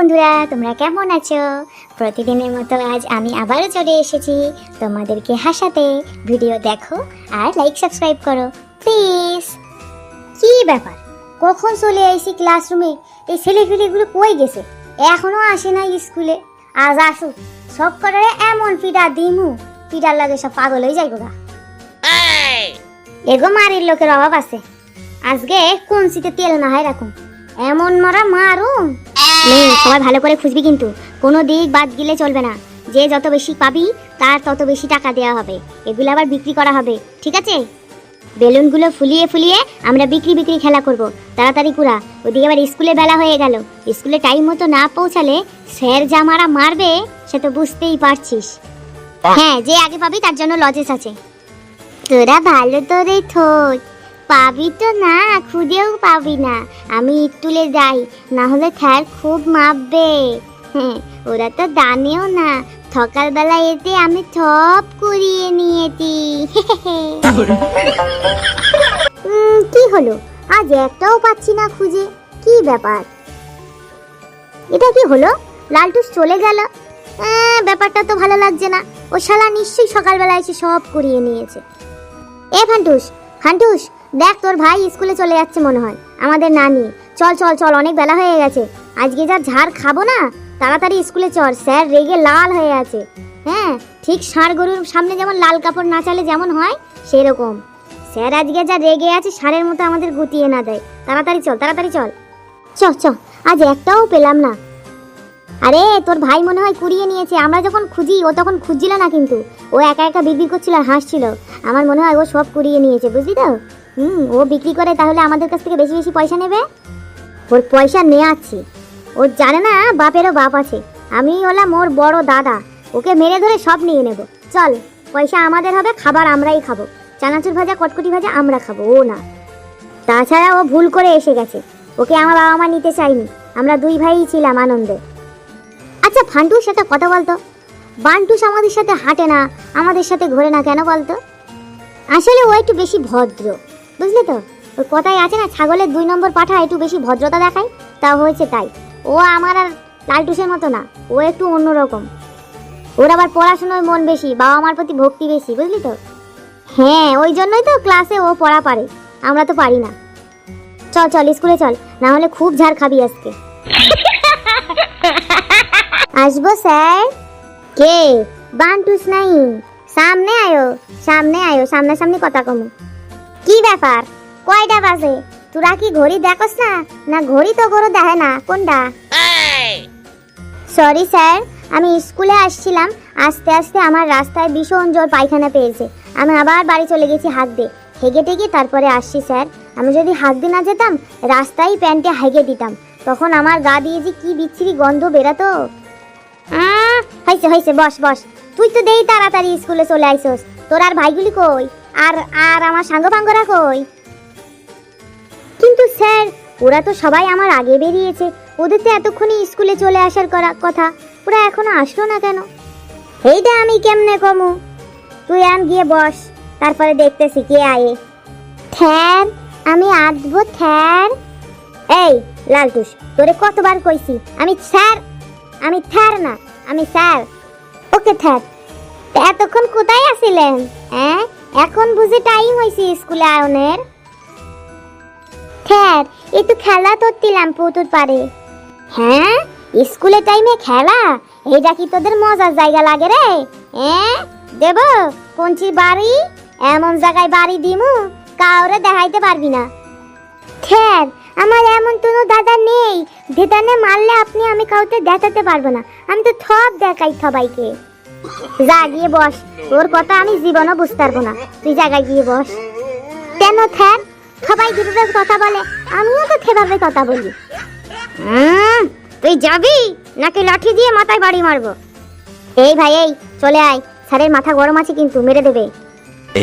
বন্ধুরা তোমরা কেমন আছো? প্রতিদিনের মতো আজ আমি আবারও চলে এসেছি তোমাদেরকে হাসাতে। ভিডিও দেখো আর লাইক সাবস্ক্রাইব করো। প্লিজ কি ব্যাপার? কখন চলে আইছি ক্লাসরুমে এই ছেলেপিলেগুলো কই গেছে? এখনও আসে না স্কুলে। আজ আসুক সব করে এমন পিঠা দিমু। পিঠার লাগে সব পাগল হয়ে যায় গোগা এগো মারির লোকের অভাব আছে। আজকে কোন সিতে তেল না হয় রাখুন। এমন মারা মারুম। নেই সবাই ভালো করে খুঁজবি কিন্তু। কোনো দিক বাদ গেলে চলবে না। যে যত বেশি পাবি তার তত বেশি টাকা দেওয়া হবে। এগুলো আবার বিক্রি করা হবে ঠিক আছে? বেলুনগুলো ফুলিয়ে ফুলিয়ে আমরা বিক্রি বিক্রি খেলা করব। তাড়াতাড়ি কুড়া ওদিকে আবার স্কুলে বেলা হয়ে গেল। স্কুলে টাইম মতো না পৌঁছালে স্যার যা মারা মারবে সে তো বুঝতেই পারছিস। হ্যাঁ যে আগে পাবি তার জন্য লজেস আছে। তোরা ভালো তোরে থোক পাবি তো না? খুঁজেও পাবি না। আমি তুলে যাই না হলে থ্যার খুব মাপবে। হ্যাঁ ওরা তো দানেও না। সকালবেলা এতে আমি সব করিয়ে নিয়েছি। কি হলো? আজ একটাও পাচ্ছি না খুঁজে। কি ব্যাপার? এটা কি হলো? লালটুস চলে গেল। ব্যাপারটা তো ভালো লাগছে না। ও শালা নিশ্চয়ই সকালবেলা এসে সব করিয়ে নিয়েছে। এ, ফান্টুস ফান্টুস দেখ তোর ভাই স্কুলে চলে যাচ্ছে মনে হয়, আমাদের না নিয়ে চল চল চল, অনেক বেলা হয়ে গেছে। আজকে যা ঝাড় খাব না, তাড়াতাড়ি স্কুলে চল, স্যার রেগে লাল হয়ে আছে। হ্যাঁ ঠিক ষাঁড় গরুর সামনে যেমন লাল কাপড় না চালে যেমন হয়, সেরকম। স্যার আজকে যা রেগে আছে, ষাঁড়ের মতো আমাদের গুটিয়ে না দেয়। তাড়াতাড়ি চল তাড়াতাড়ি চল। চ চ আজ একটাও পেলাম না। আরে, তোর ভাই মনে হয় কুড়িয়ে নিয়েছে, আমরা যখন খুঁজি, ও তখন খুঁজছিল না কিন্তু। ও একা একা বিক্রি করছিল আর হাসছিল। আমার মনে হয় ও সব কুড়িয়ে নিয়েছে, বুঝলি তো? হুম, ও বিক্রি করে তাহলে আমাদের কাছ থেকে বেশি বেশি পয়সা নেবে? ওর পয়সা নেওয়াচ্ছি ও জানে না বাপেরও বাপ আছে। আমি হলাম ওর বড় দাদা। ওকে মেরে ধরে সব নিয়ে নেব। চল, পয়সা আমাদের হবে, খাবার আমরাই খাব। চানাচুর ভাজা, কটকটি ভাজা আমরা খাব, ও না। তাছাড়া ও ভুল করে এসে গেছে। ওকে আমার বাবা মা নিতে চাইনি। আমরা দুই ভাইই ছিলাম আনন্দে। আচ্ছা ফান্টুর সাথে কথা বলতো? বান্টুস আমাদের সাথে হাঁটে না, আমাদের সাথে ঘোরে না, কেন বলতো? আসলে ও একটু বেশি ভদ্র। বুঝলি তো? ওই কথাই আছে না, ছাগলের দুই নম্বর পাঠা একটু বেশি ভদ্রতা দেখায়? তা হয়েছে তাই। ও আমার আর লালটুসের মতো না, ও একটু অন্যরকম। ওর আবার পড়াশোনার মন বেশি, বাবা মার প্রতি ভক্তি বেশি, বুঝলি তো? হ্যাঁ ওই জন্যই তো ক্লাসে ও পড়া পারে, আমরা তো পারি না। চল চল, স্কুলে চল, না হলে খুব ঝাড় খাবি আজকে। আসব স্যার? কে? বান্টুস নাই সামনে আয়ো সামনে আয়ো, সামনাসামনি কথা কমু। কি ব্যাপার? কয়টা বাজে? তোরা কি ঘড়ি দেখোস না? না ঘড়ি তো গরু দেখে না কোনটা? সরি স্যার আমি স্কুলে আসছিলাম আস্তে আস্তে আমার রাস্তায় ভীষণ জোর পায়খানা পেয়েছে। আমি আবার বাড়ি চলে গেছি হাত দিয়ে হেগে টেগে তারপরে আসছি স্যার আমি যদি হাত দিয়ে না যেতাম রাস্তায় প্যান্টে হেগে দিতাম। তখন আমার গা দিয়ে যে কি বিচ্ছিরি গন্ধ বেরাতো। আহ, হয়েছে হয়েছে বস বস। তুই তো দেই তাড়াতাড়ি স্কুলে চলে আইসস। তোর আর ভাইগুলি কই? আর আর আমার সাঙ্গ পাঙ্গরা কই? কিন্তু স্যার, ওরা তো সবাই আমার আগে বেরিয়েছে। ওদের তো এতক্ষণই স্কুলে চলে আসার করা, কথা। ওরা এখনও আসলো না কেন? এইটা আমি কেমনে কমু? তুই আন গিয়ে বস, তারপরে দেখতেছি কে আয়ে। থ্যার, আমি আসব থ্যার। এই, লালটুস, তোরে কতবার কইছি, আমি স্যার, আমি থ্যার না, আমি স্যার। ওকে, থ্যার। এতক্ষণ কোথায় আছিলেন হ্যাঁ এখন বুঝে টাইম হয়েছে স্কুলে আয়নের? থ্যার একটু খেলা করতিলাম পুতুর পারে হ্যাঁ? স্কুলে টাইমে খেলা? এইটা কি তোদের মজার জায়গা লাগে রে? হ্যাঁ দেব, কোনচি বাড়ি? এমন জায়গায় বাড়ি দিমু, কাউরে দেখাইতে পারবি না। খ্যার, আমার এমন কোনো দাদা নেই যেদানে মারলে আপনি আমি কাউকে দেখাতে পারব না। আমি তো সব দেখাই সবাইকে। যা গিয়ে বস। তোর কথা আমি জীবনও বুঝতে পারব না। তুই জায়গায় গিয়ে বস। কেন থ্যার সবাই যেভাবে কথা বলে। আমিও তো সেভাবে কথা বলি। তুই যাবি? নাকি লাঠি দিয়ে মাথায় বাড়ি মারবো? এই ভাই এই চলে আয়। স্যারের মাথা গরম আছে কিন্তু মেরে দেবে।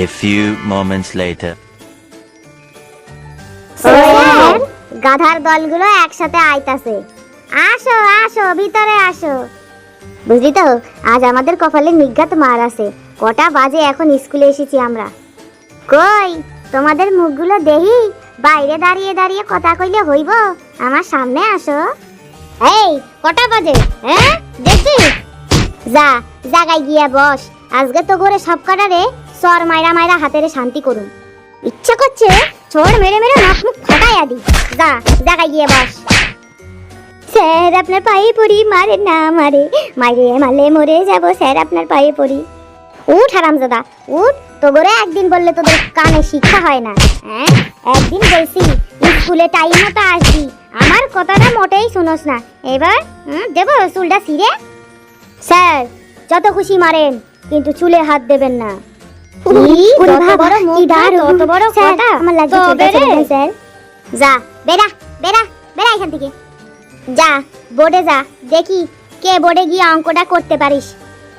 A few moments later. গাধার দলগুলো একসাথে আইতাছে। আসো আসো ভিতরে আসো। বুঝলি তো? আজ আমাদের কপালে নিঘাত মার আছে। কটা বাজে এখন স্কুলে এসেছি আমরা। কই? তোমাদের মুখগুলো দেহি বাইরে দাঁড়িয়ে দাঁড়িয়ে কথা কইলে হইব? আমার সামনে আসো। এই, কটা বাজে? হ্যাঁ? দেখছি। যা জাগাই গিয়া বস। আজকে তো করে সব কাটারে সর মাইরা মাইরা হাতেরে শান্তি করুন। ইচ্ছা করছে ছোড় মেরে মেরে নাক মুখ ফাটাইয়া দি যা জাগাই গিয়ে বস। স্যার আপনার পায়ে পড়ি মারে না মারে। মারে মারলে মরে যাব স্যার আপনার পায়ে পড়ি। উঠ হারামজাদা উঠ। তোগরে একদিন বললে তোদের কানে শিক্ষা হয় না হ্যাঁ? একদিন বলছি স্কুলে টাইম মতো আসবি। আমার কথাটা মোটেই শুনোস না। এবার দেবো চুলটা সিরে স্যার যত খুশি মারেন কিন্তু চুলে হাত দেবেন না। বাবা, বড় বড়। যা বেরা এখান থেকে। যা বোর্ডে যা, দেখি কে বোর্ডে গিয়ে অঙ্কটা করতে পারিস।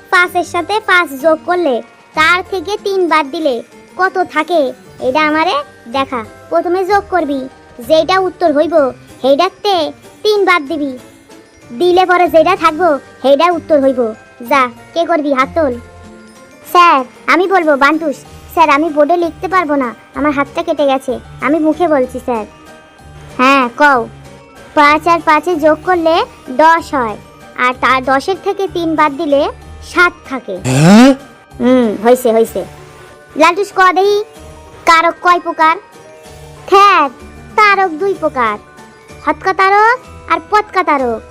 পাঁচের সাথে পাঁচ যোগ করলে, তার থেকে তিন বাদ দিলে কত থাকে? এটা আমারে দেখা। প্রথমে যোগ করবি যেটা উত্তর হইব, সেইটাতে তিন বাদ দিবি। দিলে পরে যেটা থাকব, সেইটা উত্তর হইব। যা, কে করবি হাত তোল। স্যার, আমি বলব, বান্টুস, স্যার, আমি বোর্ডে লিখতে পারব না। আমার হাতটা কেটে গেছে। আমি মুখে বলছি, স্যার। হ্যাঁ কও। পাঁচ আর পাঁচে যোগ করলে দশ হয়। আর তার দশের থেকে তিন বাদ দিলে সাত থাকে। হুম হইছে হইছে। লালটুস ক দেহি কারক কয় প্রকার? থ্যার তারক দুই প্রকার। হতকা তারক আর পতকা তারক।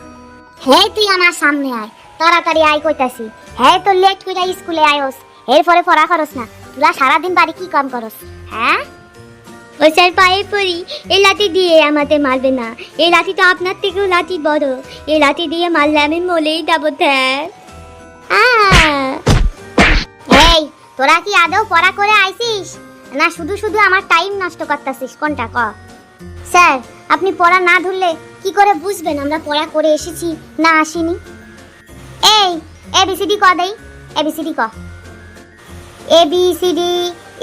হ্যাঁ তুই আমার সামনে আয় তাড়াতাড়ি আয় কইতাছি। হ্যাঁ তো লেট কইরা স্কুলে আয়স এরপরে পড়া করস না। তুলা সারাদিন বাড়ি কি কাম করস হ্যাঁ? ও স্যার পায়ে পড়ি এই লাঠি দিয়ে আমাদের মারবে না। এই লাঠি তো আপনার থেকেও লাঠি বড়। এই লাঠি দিয়ে মারলে আমি মলেই যাব এই, তোরা কি আদৌ পড়া করে আইছিস না, শুধু শুধু আমার টাইম নষ্ট করতেছিস, কোনটা ক? স্যার, আপনি পড়া না ধরলে কি করে বুঝবেন? আমরা পড়া করে এসেছি, না আসিনি। এই এ বি সি ডি ক দেই? এ বি সি ডি ক। A B C D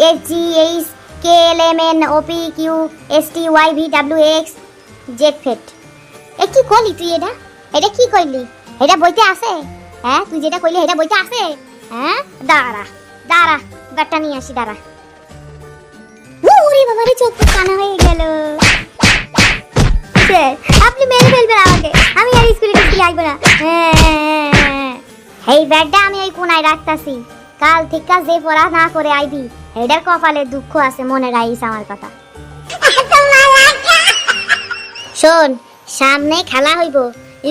F G H K L M N O P Q S T Y V W X Z ফেট এ কি করলি তুই এটা? এটা কি করলি এটা বইতে আছে? হ্যাঁ তুই যেটা করলি এটা বইতে আছে? হ্যাঁ? দাঁড়া দাঁড়া ব্যাটটা নিয়ে আসি দাঁড়া। হয়ে গেল। আপনি আমি আর স্কুলে হ্যাঁ, এই ব্যাটটা আমি ওই কোনায় রাখতাছি। কাল থেকে যে পড়া না করে আইবি। এটার কপালে দুঃখ আছে, মনে রাখিস আমার কথা। শোন, সামনে খেলা হইব,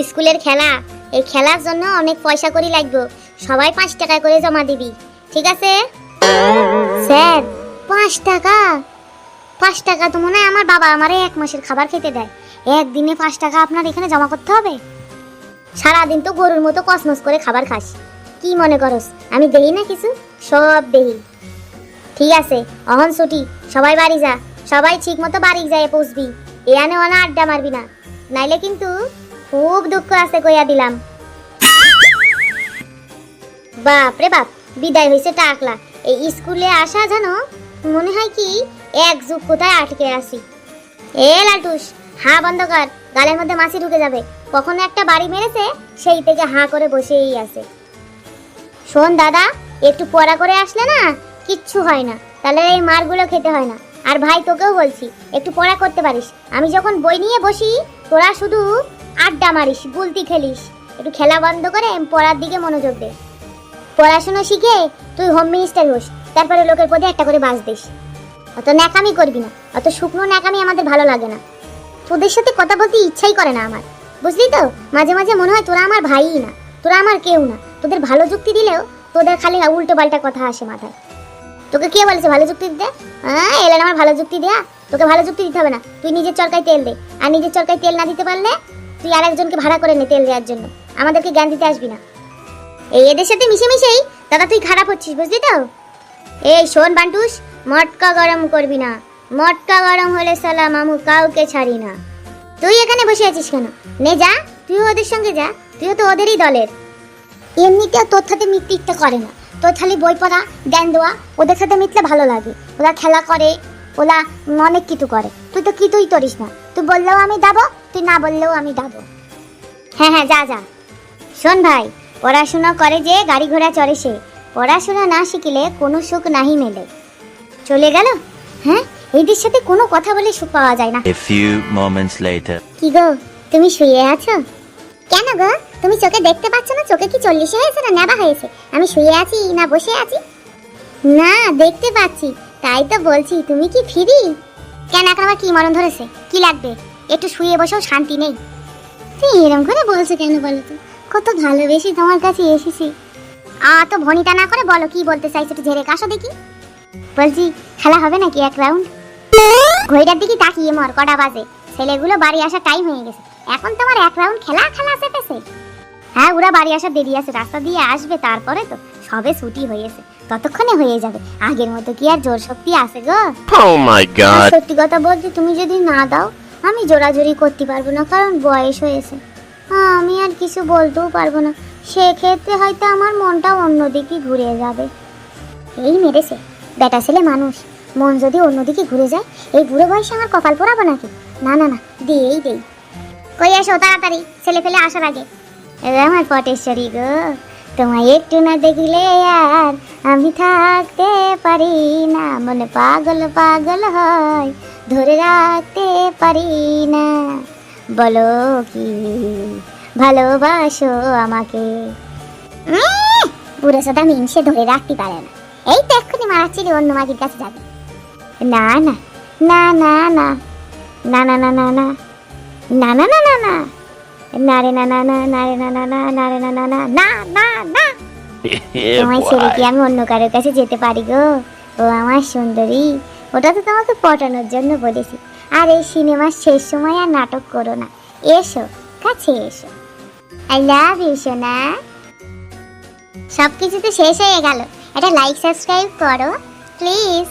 স্কুলের খেলা। এই খেলার জন্য অনেক পয়সা করি লাগবে। সবাই পাঁচ টাকা করে জমা দিবি, ঠিক আছে? স্যার, পাঁচ টাকা? পাঁচ টাকা তো মনে হয় আমার বাবা আমারে এক মাসের খাবার খেতে দেয়। একদিনে পাঁচ টাকা আপনার এখানে জমা করতে হবে? সারাদিন তো গরুর মতো কসমস করে খাবার খাস। কি মনে করস, আমি দেই না কিছু? সব দেই। ঠিক আছে, অহন ছুটি, সবাই বাড়ি যা, সবাই ঠিক মতো বাড়ি যায় পৌঁছবি এখানে ওনা আড্ডা মারবি না, নাইলে কিন্তু খুব দুঃখ আছে কইয়া দিলাম। বাপ রে বাপ, বিদায় হয়েছে টাকলা, এই স্কুলে আসা জানো মনে হয় কি এক যুগ কোথায় আটকে আছি। এ লালটুস, হা বন্ধ কর, গালের মধ্যে মাছি ঢুকে যাবে, কখনো একটা বাড়ি মেরেছে, সেই থেকে হাঁ করে বসেই আছে। শোন দাদা, একটু পড়া করে আসলে না কিচ্ছু হয় না। তাহলে এই মারগুলো খেতে হয় না। আর ভাই, তোকেও বলছি, একটু পড়া করতে পারিস। আমি যখন বই নিয়ে বসি, তোরা শুধু আড্ডা মারিস, গুলতি খেলিস। একটু খেলা বন্ধ করে পড়ার দিকে মনোযোগ দে। পড়াশোনা শিখে তুই হোম মিনিস্টার হোস, তারপরে লোকের পদে একটা করে বাস দিস। অত ন্যাকামি করবি না, অত শুকনো ন্যাকামি আমাদের ভালো লাগে না। তোদের সাথে কথা বলতে ইচ্ছাই করে না আমার। বুঝলি তো? মাঝে মাঝে মনে হয় তোরা আমার ভাইই না, তোরা আমার কেউ না। তোদের ভালো যুক্তি দিলেও তোদের খালি উল্টো পাল্টা কথা আসে মাথায়। তোকে কে বলেছে ভালো যুক্তি দিতে? হ্যাঁ এলেন আমার ভালো যুক্তি দেয়া। তোকে ভালো যুক্তি দিতে হবে না। তুই নিজের চরকায় তেল দে। আর নিজের চরকায় তেল না দিতে পারলে তুই আর একজনকে ভাড়া করে নে তেল দেওয়ার জন্য। আমাদেরকে জ্ঞান দিতে আসবি না। এই এদের সাথে মিশে মিশেই দাদা তুই খারাপ হচ্ছিস, বুঝলি তো? এই শোন বান্টুস, মটকা গরম করবি না। মটকা গরম হলে সালা মামু কাউকে ছাড়ি না। তুই এখানে বসে আছিস কেন? নে যা, তুইও ওদের সঙ্গে যা, তুইও তো ওদেরই দলের। এমনিতেও তোর সাথে মিটতে করে না। তোর খালি বই পড়া জ্ঞান দেওয়া ওদের সাথে মিটলে ভালো লাগে। ওরা খেলা করে ওরা অনেক কিছু করে। তুই তো কিছুই করিস না। তুই বললেও আমি দাবো তুই না বললেও আমি দাবো। হ্যাঁ হ্যাঁ যা যা। শোন ভাই পড়াশোনা করে যে গাড়ি ঘোড়া চড়ে সে। পড়াশোনা না শিখিলে কোনো সুখ নাহি মেলে। চলে গেল? হ্যাঁ এদের সাথে কোনো কথা বলে সুখ পাওয়া যায় না. কি গো তুমি শুয়ে আছো? কেন গো? তুমি চোখে দেখতে পাচ্ছ না? চোখে কি চল্লিশে হয়েছে না নেবা হয়েছে? আমি শুয়ে আছি না বসে আছি? না, দেখতে পাচ্ছি। তাই তো বলছি, তুমি কি ফিরি? কেন, এখন আবার কি মরণ ধরেছে? কি লাগবে? একটু শুয়ে বসেও শান্তি নেই। তুই এরকম করে বলছো কেন বলো তো? কত ভালোবেসে তোমার কাছে এসেছি। আ, তো ভনিতা না করে বলো, কি বলতে চাইছো একটু ঝেড়ে কাশো দেখি। বলছি, খেলা হবে নাকি এক রাউন্ড ঘড়িটার দিকে তাকিয়ে মর, কটা বাজে। ছেলেগুলো বাড়ি আসার টাইম হয়ে গেছে। এখন তোমার এক রাউন্ড খেলা খেলা চেপেছে হ্যাঁ ওরা বাড়ি আসার দেরি আছে রাস্তা দিয়ে আসবে তারপরে তো। সবে ছুটি হয়েছে ততক্ষণে হয়ে যাবে। আগের মতো কি আর জোর শক্তি আছে গো? My R god. সত্যি কথা বলতে তুমি যদি না দাও আমি জোরাজোরি করতে পারব না কারণ বয়স হয়েছে। হ্যাঁ, আমি আর কিছু বলতেও পারব না। সেক্ষেত্রে হয়তো আমার মনটা অন্যদিকে ঘুরে যাবে। এই মেরেছে। বেটা ছেলে মানুষ। মন যদি অন্যদিকে ঘুরে যায় এই বুড়ো বয়সে আমার কপাল পোড়াবো নাকি? না না না দিয়েই দেই। কই এসো তাড়াতাড়ি ছেলে ফেলে আসার আগে আমার পটেশ্বরী গো তোমায় একটু না দেখলে আর আমি থাকতে পারি না মনে পাগল পাগল হয় ধরে রাখতে পারি না বলো কি ভালোবাসো আমাকে বুড়ো সদা মিনসে ধরে রাখতে পারে না এই তো এক্ষুনি মারাচ্ছিলি অন্য মাগির কাছে যাবে না না না না না না না না না না না না না না না না রে না না না না রে না না না না রে না না না না না না তোমায় ছেড়ে কি আমি অন্য কারোর কাছে যেতে পারি গো ও আমার সুন্দরী ওটা তো তোমাকে পটানোর জন্য বলেছি আর এই সিনেমার শেষ সময় আর নাটক করো না এসো কাছে এসো আই লাভ ইউ সোনা সব কিছু তো শেষ হয়ে গেল এটা লাইক সাবস্ক্রাইব করো প্লিজ